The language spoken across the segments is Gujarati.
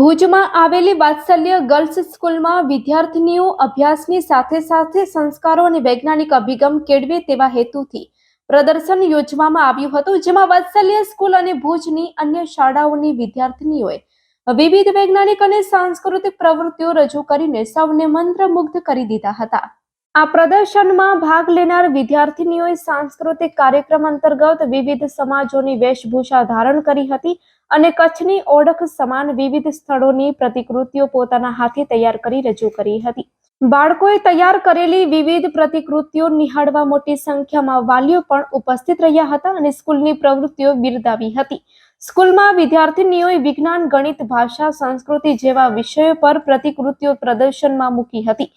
ભુજમાં આવેલી વાત્સલ્ય ગર્લ્સ સ્કૂલમાં વિદ્યાર્થીનીઓ અભ્યાસની સાથે સાથે સંસ્કારો અને વૈજ્ઞાનિક અભિગમ કેળવે તેવા હેતુથી પ્રદર્શન યોજવામાં આવ્યું હતું, જેમાં વાત્સલ્ય સ્કૂલ અને ભુજની અન્ય શાળાઓની વિદ્યાર્થીનીઓએ વિવિધ વૈજ્ઞાનિક અને સાંસ્કૃતિક પ્રવૃત્તિઓ રજૂ કરીને સૌને મંત્રમુગ્ધ કરી દીધા હતા. આ પ્રદર્શનમાં ભાગ લેનાર વિદ્યાર્થીનીઓએ સાંસ્કૃતિક કાર્યક્રમ અંતર્ગત વિવિધ સમાજોની વેશભૂષા ધારણ કરી હતી અને કચ્છની ઓળખ સમાન વિવિધ સ્થળોની પ્રતિકૃતિઓ પોતાના હાથે તૈયાર કરી રજૂ કરી હતી. બાળકોએ તૈયાર કરેલી વિવિધ પ્રતિકૃતિઓ નિહાળવા મોટી સંખ્યામાં વાલીઓ પણ ઉપસ્થિત રહ્યા હતા અને સ્કૂલની પ્રવૃત્તિઓ બિરદાવી હતી. સ્કૂલમાં વિદ્યાર્થીનીઓએ વિજ્ઞાન, ગણિત, ભાષા, સંસ્કૃતિ જેવા વિષયો પર પ્રતિકૃતિઓ પ્રદર્શનમાં મૂકી હતી.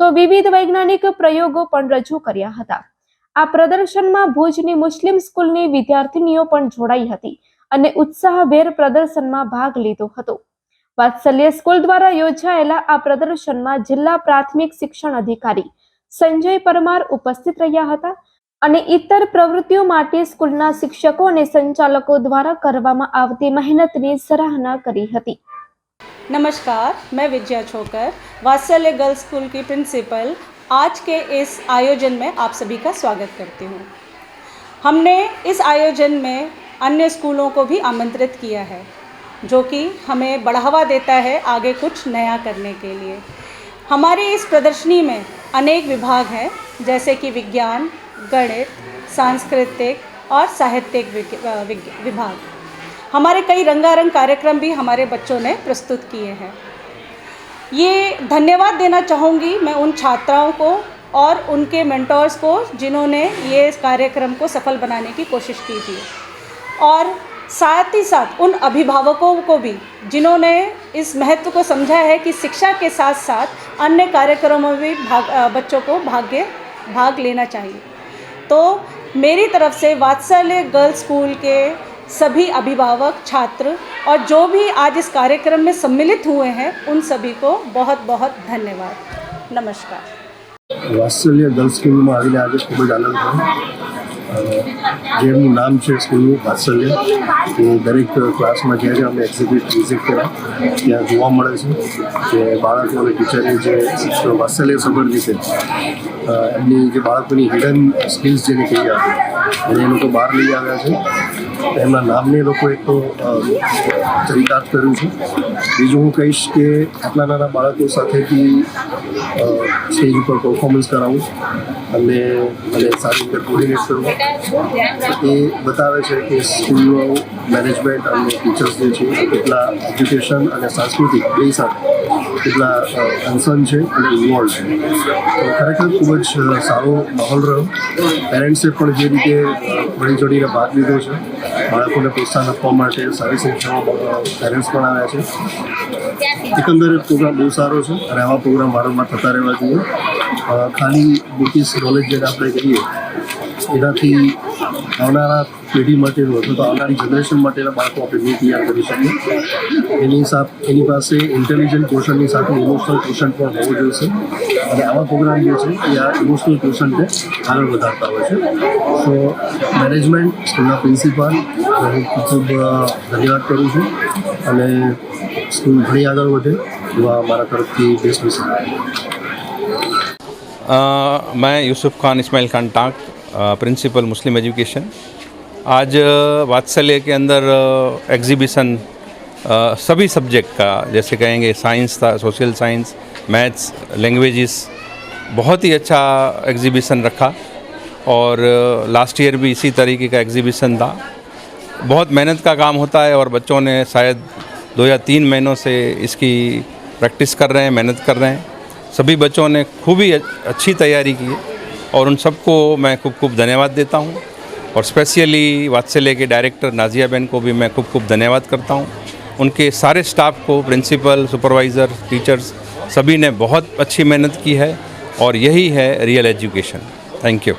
તો વિવિધ વૈજ્ઞાનિક પ્રયોગો પણ રજૂ કર્યા હતા. આ પ્રદર્શનમાં ભુજની મુસ્લિમ સ્કૂલની વિદ્યાર્થીનીઓ પણ જોડાઈ હતી અને ઉત્સાહભેર પ્રદર્શનમાં ભાગ લીધો હતો. વાત્સલ્ય સ્કૂલ દ્વારા યોજાયેલા આ પ્રદર્શનમાં જિલ્લા પ્રાથમિક શિક્ષણ અધિકારી સંજય પરમાર ઉપસ્થિત રહ્યા હતા અને ઇતર પ્રવૃત્તિઓ માટે સ્કૂલના શિક્ષકો અને સંચાલકો દ્વારા કરવામાં આવતી મહેનતની સરાહના કરી હતી. नमस्कार, मैं विजया छोकर वात्सल्य गर्ल्स स्कूल की प्रिंसिपल। आज के इस आयोजन में आप सभी का स्वागत करती हूँ। हमने इस आयोजन में अन्य स्कूलों को भी आमंत्रित किया है, जो कि हमें बढ़ावा देता है आगे कुछ नया करने के लिए। हमारी इस प्रदर्शनी में अनेक विभाग हैं, जैसे कि विज्ञान, गणित, सांस्कृतिक और साहित्यिक विभाग। हमारे कई रंगारंग कार्यक्रम भी हमारे बच्चों ने प्रस्तुत किए हैं। ये धन्यवाद देना चाहूँगी मैं उन छात्राओं को और उनके मेंटर्स को जिन्होंने ये कार्यक्रम को सफल बनाने की कोशिश की थी। और साथ ही साथ उन अभिभावकों को भी जिन्होंने इस महत्व को समझा है कि शिक्षा के साथ साथ अन्य कार्यक्रमों में भी भाग बच्चों को भाग्य, भाग लेना चाहिए। तो मेरी तरफ़ से वात्सल्य गर्ल्स स्कूल के सभी अभिभावक, छात्र और जो भी आज इस कार्यक्रम में सम्मिलित हुए हैं, उन सभी को बहुत बहुत धन्यवाद। नमस्कार। वात्सल्य गर्ल्स में आगे જેમનું નામ છે સ્કૂલનું વાત્સલ્ય. એ દરેક ક્લાસમાં જ્યાં જ્યાં અમે એક્ઝિબિટ વિઝિટ કર્યા, ત્યાં જોવા મળે છે કે બાળકો અને ટીચરે જે વાત્સલ્ય સભર રીતે એમની જે બાળકોની હિડન સ્કિલ્સ જેને કહીએ આપણે અને એ લોકો બહાર લઈ આવ્યા છે. એમના નામને લોકો એક તો ચરિતાર્થ કર્યું છે. બીજું હું કહીશ કે આટલા નાના બાળકો સાથેથી સ્ટેજ ઉપર પરફોર્મન્સ કરાવું. અને અને સારી રીતે કોર્ડિનેટ કરવું. એ બતાવે છે કે સ્કૂલનું મેનેજમેન્ટ અને ટીચર્સ જે છે કેટલા એજ્યુકેશન અને સાંસ્કૃતિક બે સાથે કેટલા કન્સર્ન છે અને ઇન્વોલ્વ છે. તો ખરેખર ખૂબ જ સારો માહોલ રહ્યો. પેરેન્ટ્સે પણ જે રીતે વળી ચડીને ભાગ લીધો છે, બાળકોને પ્રોત્સાહન આપવા માટે સારી સંખ્યામાં પેરેન્ટ્સ પણ આવ્યા છે. એકંદરે પ્રોગ્રામ બહુ સારો છે અને આવા પ્રોગ્રામ વારંવાર થતા રહેવા જોઈએ. ખાલી બુકિસ નોલેજ જેને આપણે કહીએ, એનાથી આવનારા પેઢી માટેનું અથવા તો આવનારી જનરેશન માટેના બાળકો આપણે નહીં તૈયાર કરી શકીએ એની સાથ એની પાસે ઇન્ટેલિજન્ટ પોર્શનની સાથે ઇમોશનલ પોર્શન પણ હોવું જોઈશે અને આવા પ્રોગ્રામ જે છે એ આ ઇમોશનલ પોર્શનને આગળ વધારતા હોય છે સો મેનેજમેન્ટ સ્કૂલના પ્રિન્સિપાલ હું ખૂબ ખૂબ અ, ધન્યવાદ કરું છું અને સ્કૂલ ઘણી આગળ વધે એવા મારા તરફથી બેસ્ટ વિશે अ, मैं यूसुफ खान इस्माइल खान टाक अ, प्रिंसिपल मुस्लिम एजुकेशन आज वात्सल्य के अंदर एग्जीबिशन सभी सब्जेक्ट का, जैसे कहेंगे साइंस था सोशल साइंस मैथ्स लैंग्वेजेस बहुत ही अच्छा एग्जीबिशन रखा। और लास्ट ईयर भी इसी तरीके का एग्जीबिशन था। बहुत मेहनत का काम होता है और बच्चों ने शायद दो या तीन महीनों से इसकी प्रैक्टिस कर रहे हैं, मेहनत कर रहे हैं। सभी बच्चों ने खूब ही अच्छी तैयारी की है। और उन सबको मैं खूब खूब धन्यवाद देता हूँ। और स्पेशली वात्सल्य के डायरेक्टर नाजिया बहन को भी मैं खूब खूब धन्यवाद करता हूँ। उनके सारे स्टाफ को प्रिंसिपल सुपरवाइज़र टीचर्स सभी ने बहुत अच्छी मेहनत की है और यही है रियल एजुकेशन थैंक यू